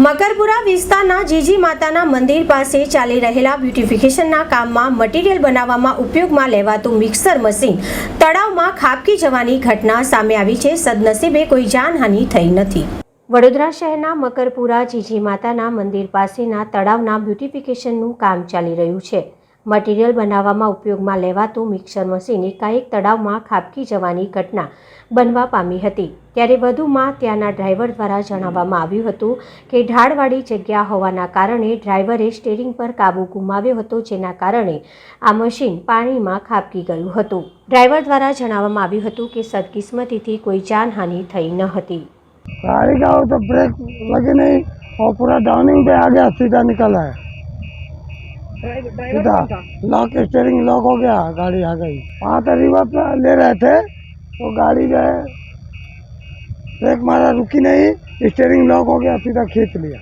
મકરપુરા વિસ્તારના જીજી માતાના મંદિર પાસે ચાલી રહેલા બ્યુટિફિકેશનના કામમાં મટીરીયલ બનાવવામાં ઉપયોગમાં લેવાતું મિક્સર મશીન તળાવમાં ખાબકી જવાની ઘટના સામે આવી છે. સદનસીબે કોઈ જાનહાનિ થઈ નથી. વડોદરા શહેરના મકરપુરા જીજી માતાના મંદિર પાસેના તળાવના બ્યુટિફિકેશનનું કામ ચાલી રહ્યું છે. મટીરીયલ બનાવવામાં ઉપયોગમાં લેવાતું મિક્સર મશીન એકાએક તળાવમાં ખાબકી જવાની ઘટના બનવા પામી હતી ત્યારે વધુમાં ત્યાંના ડ્રાઈવર દ્વારા જણાવવામાં આવ્યું હતું કે ઢાળવાળી જગ્યા હોવાના કારણે ડ્રાઈવરે સ્ટેરિંગ પર કાબુ ગુમાવ્યો હતો જેના કારણે આ મશીન પાણીમાં ખાબકી ગયું હતું ડ્રાઈવર દ્વારા જણાવવામાં આવ્યું હતું કે સદકિસ્મતીથી કોઈ જાનહાનિ થઈ ન હતી गाड़ी का वो तो ब्रेक लगे नहीं और पूरा डाउनिंग पे आ गया सीधा निकला है सीधा लॉक स्टेयरिंग लॉक हो गया, गाड़ी आ गई। वहाँ तो रिवर्स ले रहे थे तो गाड़ी जो है ब्रेक मारा, रुकी नहीं स्टेयरिंग लॉक हो गया, सीधा खींच लिया।